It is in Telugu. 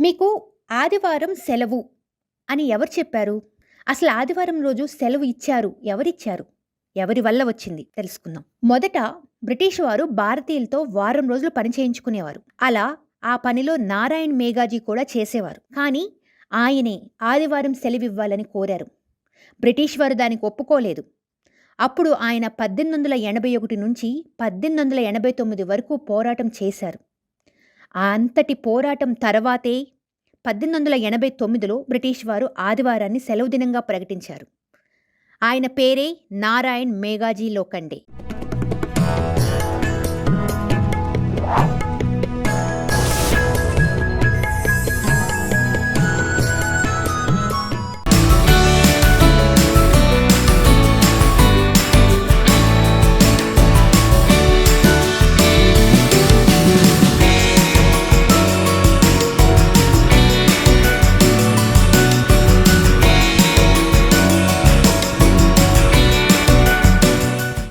మీకు ఆదివారం సెలవు అని ఎవరు చెప్పారు? అసలు ఆదివారం రోజు సెలవు ఇచ్చారు ఎవరిచ్చారు? ఎవరి వల్ల వచ్చింది? తెలుసుకుందాం. మొదట బ్రిటిష్ వారు భారతీయులతో వారం రోజులు పని చేయించుకునేవారు. అలా ఆ పనిలో నారాయణ్ మేఘాజీ కూడా చేసేవారు. కానీ ఆయనే ఆదివారం సెలవివ్వాలని కోరారు. బ్రిటిష్ వారు దానికి ఒప్పుకోలేదు. అప్పుడు ఆయన పద్దెనిమిది వందల ఎనభై ఒకటి నుంచి పద్దెనిమిది వందల ఎనభై తొమ్మిది వరకు పోరాటం చేశారు. ఆ అంతటి పోరాటం తర్వాతే పద్దెనిమిది వందల ఎనభై తొమ్మిదిలో బ్రిటిష్ వారు ఆదివారాన్ని సెలవు దినంగా ప్రకటించారు. ఆయన పేరే నారాయణ్ మేఘాజీ లోకండే.